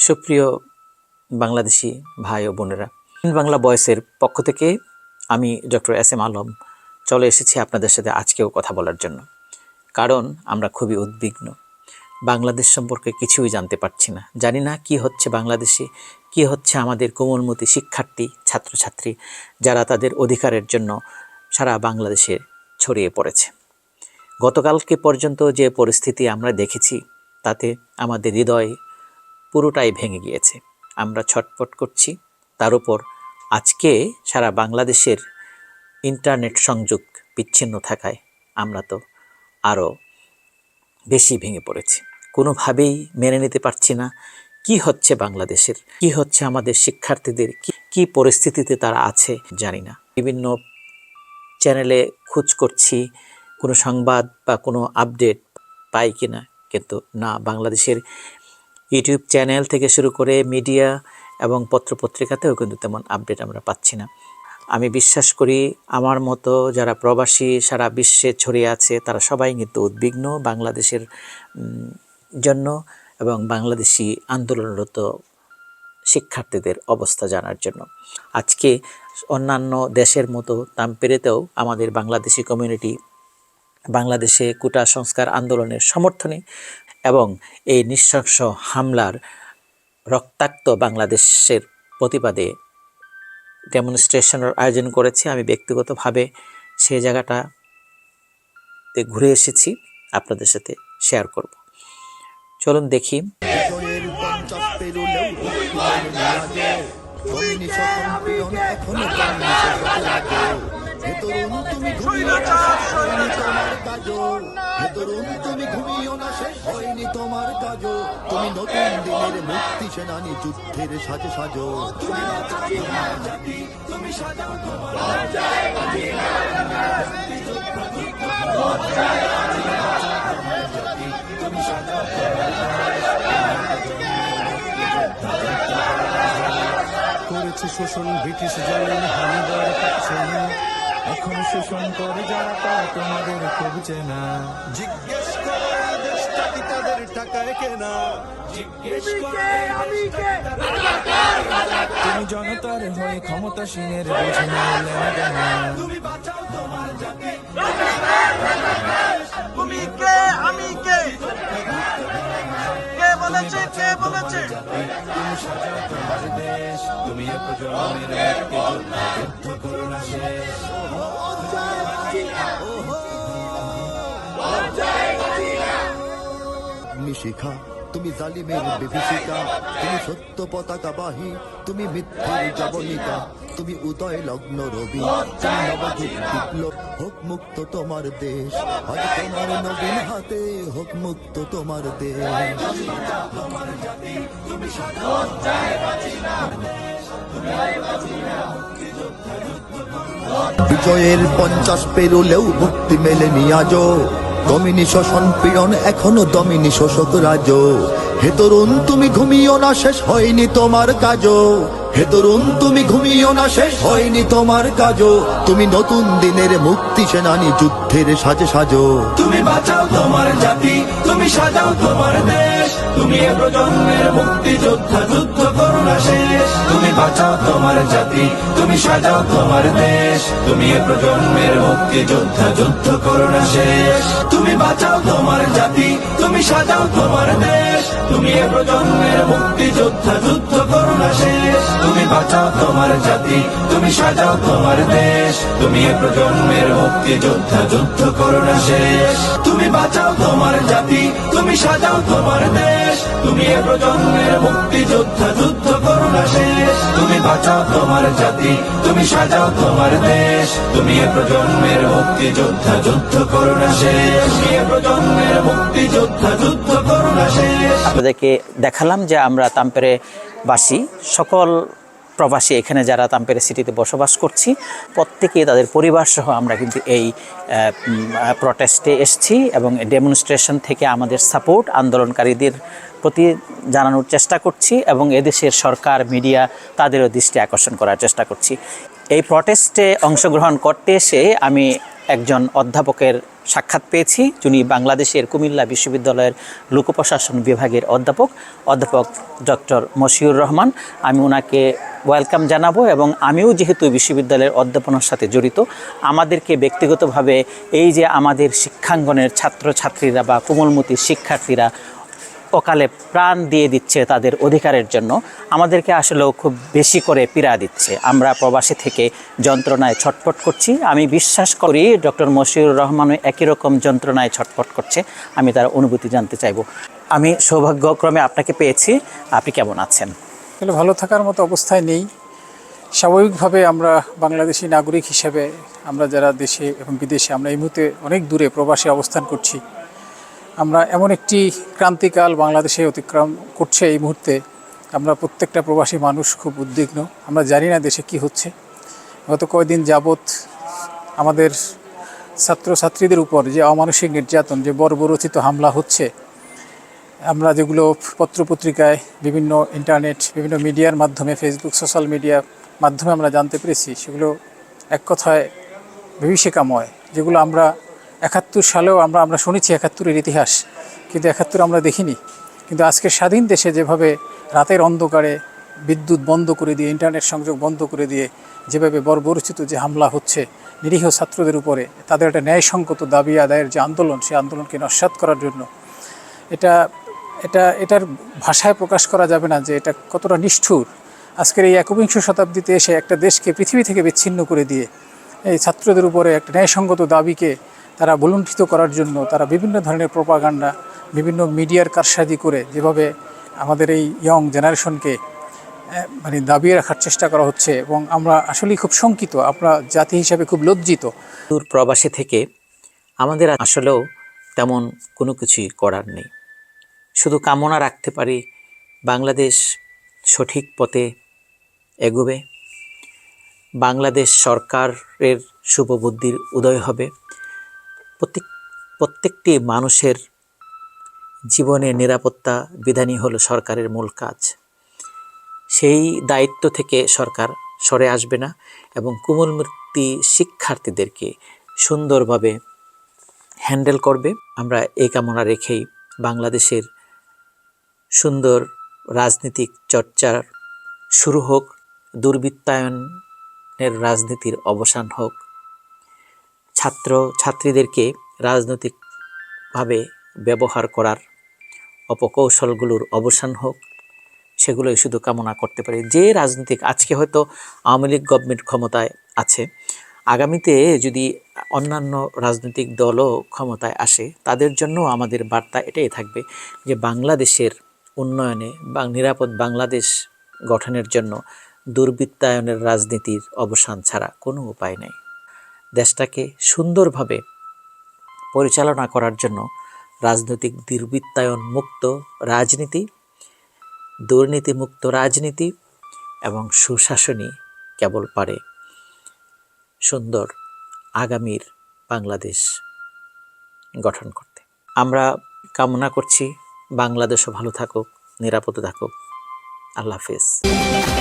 সুপ্রিয় বাংলাদেশি ভাই ও বোনেরা বাংলা বয়সের পক্ষ থেকে আমি ডক্টর এস এম আলম চলে এসেছি আপনাদের সাথে আজকেও কথা বলার জন্য। কারণ আমরা খুবই উদ্বিগ্ন। বাংলাদেশ সম্পর্কে কিছুই জানতে পারছি না। জানি না কি হচ্ছে বাংলাদেশে, কি হচ্ছে আমাদের কোমলমতি শিক্ষার্থী, ছাত্রছাত্রী, যারা তাদের অধিকারের জন্য সারা বাংলাদেশে ছড়িয়ে পড়েছে। গতকালকে পর্যন্ত যে পরিস্থিতি আমরা দেখেছি, তাতে আমাদের হৃদয় পুরোটাই ভেঙে গিয়েছে। আমরা ছটপট করছি। তার উপর আজকে সারা বাংলাদেশের ইন্টারনেট সংযোগ বিচ্ছিন্ন থাকায় আমরা তো আরও বেশি ভেঙে পড়েছি। কোনোভাবেই মেনে নিতে পারছি না কি হচ্ছে বাংলাদেশের, কি হচ্ছে আমাদের শিক্ষার্থীদের, কি পরিস্থিতিতে তারা আছে জানি না। বিভিন্ন চ্যানেলে খোঁজ করছি, কোনো সংবাদ বা কোনো আপডেট পাই কি না কিন্তু না, বাংলাদেশের ইউটিউব চ্যানেল থেকে শুরু করে মিডিয়া এবং পত্রপত্রিকাতেও কিন্তু তেমন আপডেট আমরা পাচ্ছি না। আমি বিশ্বাস করি আমার মতো যারা প্রবাসী সারা বিশ্বে ছড়িয়ে আছে, তারা সবাই কিন্তু উদ্বিগ্ন বাংলাদেশের জন্য এবং বাংলাদেশি আন্দোলনরত শিক্ষার্থীদের অবস্থা জানার জন্য। আজকে অন্যান্য দেশের মতো তামপেরেতেও আমাদের বাংলাদেশি কমিউনিটি বাংলাদেশে কোটা সংস্কার আন্দোলনের সমর্থনে এবং এই নৃশংস হামলার রক্তাক্ত বাংলাদেশের প্রতিবাদে ডেমনস্ট্রেশনের আয়োজন করেছে। আমি ব্যক্তিগতভাবে সেই জায়গাটাতে ঘুরে এসেছি। আপনাদের সাথে শেয়ার করব। চলুন দেখি। তরুণ তুমি ঘুমিও না তোমার তরুণ তুমি ঘুমিও না শেষ হয়নি তোমার কাজও। তুমি নতুন দিনের মুক্তি সেনানী যুদ্ধের সাজে সাজো। তুমি তুমি সাজাও করেছে শোষণ ব্রিটিশ জালিম হানিবার পাচ্ছে না এখন শোষণ করে যারা তারা তোমাদের খুব চেনা। জিজ্ঞেস করে দেশটা কি তাদের টাকায় কেনা? জিজ্ঞেস করে তুমি জনতার হয়ে ক্ষমতাসীনের বোঝে না তুমি বাঁচাও তোমার জাতি। তুমি কে? আমি কে? বলেছে কে বলেছে। তুমি যোদ্ধা করো তুমি জালিমের বিভীষিকা, তুমি সত্য পতাকা বাহী, তুমি মিথ্যের জবনিকা তুমি উদয় লগ্ন রবি হোক মুক্ত তোমার দেশ তোমার নবীন হাতে হোক মুক্ত তোমার দেশ। বিজয়ের পঞ্চাশ পেরুলেও মুক্তি মেলেনি আজও দমিনী শোষণ পীড়ন এখনও দমিনী শোষক রাজ। হে তরুণ, তুমি ঘুমিও না, শেষ হয়নি তোমার কাজও হে তরুণ, তুমি ঘুমিও না, শেষ হয়নি তোমার কাজও। তুমি নতুন দিনের মুক্তি সেনানি, যুদ্ধের সাজে সাজো। তুমি বাঁচাও তোমার জাতি, তুমি সাজাও তোমার দেশ। তুমি এ প্রজন্মের মুক্তি যোদ্ধা, যুদ্ধ করো না শেষ। তুমি বাঁচাও তোমার জাতি, তুমি সাজাও তোমার দেশ। তুমি এ প্রজন্মের মুক্তি যোদ্ধা, যুদ্ধ করো না শেষ। তুমি বাঁচাও তোমার জাতি তুমি সাজাও তোমার দেশ। তুমি এ প্রজন্মের মুক্তি যোদ্ধা যুদ্ধ করো না শেষ। তুমি বাঁচাও তোমার জাতি, তুমি সাজাও তোমার দেশ। তুমি এ প্রজন্মের মুক্তি যোদ্ধা যুদ্ধ করো না শেষ। তুমি বাঁচাও তোমার জাতি, তুমি সাজাও তোমার দেশ। তুমি এ প্রজন্মের মুক্তি যোদ্ধা যুদ্ধ করো না শেষ। তুমি বাঁচাও তোমার জাতি, তুমি সাজাও তোমার দেশ। তুমি এ প্রজন্মের মুক্তি যোদ্ধা যুদ্ধ করো না শেষ। তুমি এ প্রজন্মের মুক্তি যোদ্ধা আপনাদেরকে দেখালাম যে আমরা তাম্পেরে বাসী, সকল প্রবাসী এখানে যারা তাম্পেরে সিটিতে বসবাস করছি প্রত্যেকেই তাদের পরিবার সহ আমরা কিন্তু এই প্রটেস্টে এসেছি এবং ডেমনস্ট্রেশন থেকে আমাদের সাপোর্ট আন্দোলনকারীদের প্রতি জানানোর চেষ্টা করছি এবং এদেশের সরকার মিডিয়া তাদেরও দৃষ্টি আকর্ষণ করার চেষ্টা করছি। এই প্রটেস্টে অংশগ্রহণ করতে এসে আমি একজন অধ্যাপকের সাক্ষাৎ পেয়েছি, যিনি বাংলাদেশের কুমিল্লা বিশ্ববিদ্যালয়ের লোকপ্রশাসন বিভাগের অধ্যাপক অধ্যাপক ডক্টর মশিউর রহমান। আমি ওনাকে ওয়েলকাম জানাব এবং আমিও যেহেতু বিশ্ববিদ্যালয়ের অধ্যাপনার সাথে জড়িত, আমাদেরকে ব্যক্তিগতভাবে এই যে আমাদের শিক্ষাঙ্গনের ছাত্রছাত্রীরা বা কোমলমতি শিক্ষার্থীরা অকালে প্রাণ দিয়ে দিচ্ছে তাদের অধিকারের জন্য, আমাদেরকে আসলেও খুব বেশি করে পীড়া দিচ্ছে। আমরা প্রবাসী থেকে যন্ত্রণায় ছটফট করছি। আমি বিশ্বাস করি ডক্টর মশিউর রহমানও একই রকম যন্ত্রণায় ছটফট করছে। আমি তার অনুভূতি জানতে চাইব। আমি সৌভাগ্যক্রমে আপনাকে পেয়েছি। আপনি কেমন আছেন? আসলে ভালো থাকার মতো অবস্থায় নেই। স্বাভাবিকভাবে আমরা বাংলাদেশি নাগরিক হিসেবে আমরা যারা দেশে এবং বিদেশে আমরা এই মুহূর্তে অনেক দূরে প্রবাসে অবস্থান করছি। আমরা এমন একটি ক্রান্তিকাল বাংলাদেশে অতিক্রম করছে এই মুহূর্তে। আমরা প্রত্যেকটা প্রবাসী মানুষ খুব উদ্বিগ্ন। আমরা জানি না দেশে কি হচ্ছে। গত কয়েকদিন যাবৎ আমাদের ছাত্রছাত্রীদের উপর যে অমানসিক নির্যাতন, যে বর্বরচিত হামলা হচ্ছে, আমরা যেগুলো পত্রপত্রিকায়, বিভিন্ন ইন্টারনেট, বিভিন্ন মিডিয়ার মাধ্যমে, ফেসবুক, সোশ্যাল মিডিয়া মাধ্যমে আমরা জানতে পেরেছি, সেগুলো এক কথায় বিভীষিকাময়, যেগুলো আমরা একাত্তর সালেও আমরা আমরা শুনেছি একাত্তরের ইতিহাস, কিন্তু একাত্তর আমরা দেখিনি। কিন্তু আজকে স্বাধীন দেশে যেভাবে রাতের অন্ধকারে বিদ্যুৎ বন্ধ করে দিয়ে, ইন্টারনেট সংযোগ বন্ধ করে দিয়ে যেভাবে বর্বরচিত যে হামলা হচ্ছে নিরীহ ছাত্রদের উপরে, তাদের একটা ন্যায়সঙ্গত দাবি আদায়ের যে আন্দোলন, সেই আন্দোলনকে নস্বাত করার জন্য, এটা এটা, এটার ভাষায় প্রকাশ করা যাবে না যে এটা কতটা নিষ্ঠুর। আজকের এই একবিংশ শতাব্দীতে এসে একটা দেশকে পৃথিবী থেকে বিচ্ছিন্ন করে দিয়ে, এই ছাত্রদের উপরে একটা ন্যায়সঙ্গত দাবিকে তারা বলুণ্ঠিত করার জন্য, তারা বিভিন্ন ধরনের প্রপাগান্ডা বিভিন্ন মিডিয়ার কারসাজি করে যেভাবে আমাদের এই ইয়ং জেনারেশনকে মানে দাবিয়ে রাখার চেষ্টা করা হচ্ছে এবং আমরা আসলেই খুব শঙ্কিত, আমরা জাতি হিসাবে খুব লজ্জিত। দূর প্রবাসে থেকে আমাদের আসলেও তেমন কোনো কিছুই করার নেই। শুধু কামনা রাখতে পারি বাংলাদেশ সঠিক পথে এগোবে, বাংলাদেশ সরকারের শুভবুদ্ধির উদয় হবে। প্রত্যেকটি মানুষের জীবনে নিরাপত্তা বিধানই হলো সরকারের মূল কাজ। সেই দায়িত্ব থেকে সরকার সরে আসবে না এবং কোমলমূর্তি শিক্ষার্থীদেরকে সুন্দরভাবে হ্যান্ডেল করবে। আমরা এই কামনা রেখেই বাংলাদেশের সুন্দর রাজনীতিক চর্চার শুরু হোক, দুর্বৃত্তায়নের রাজনীতির অবসান হোক। ছাত্র ছাত্রীদেরকে রাজনৈতিকভাবে ব্যবহার করার অপকৌশলগুলোর অবসান হোক, সেগুলোই শুধু কামনা করতে পারি। যে রাজনৈতিক, আজকে হয়তো আওয়ামী লীগ গভর্নমেন্ট ক্ষমতায় আছে, আগামীতে যদি অন্যান্য রাজনৈতিক দলও ক্ষমতায় আসে, তাদের জন্য আমাদের বার্তা এটাই থাকবে যে বাংলাদেশের উন্নয়নে বা নিরাপদ বাংলাদেশ গঠনের জন্য দুর্বৃত্তায়নের রাজনীতির অবসান ছাড়া কোনো উপায় নেই। দেশটাকে সুন্দরভাবে পরিচালনা করার জন্য রাজনৈতিক দুর্বৃত্তায়ন মুক্ত রাজনীতি, দুর্নীতিমুক্ত রাজনীতি এবং সুশাসনই কেবল পারে সুন্দর আগামীর বাংলাদেশ গঠন করতে। আমরা কামনা করছি বাংলাদেশও ভালো থাকুক, নিরাপদে থাকুক। আল্লাহ হাফিজ।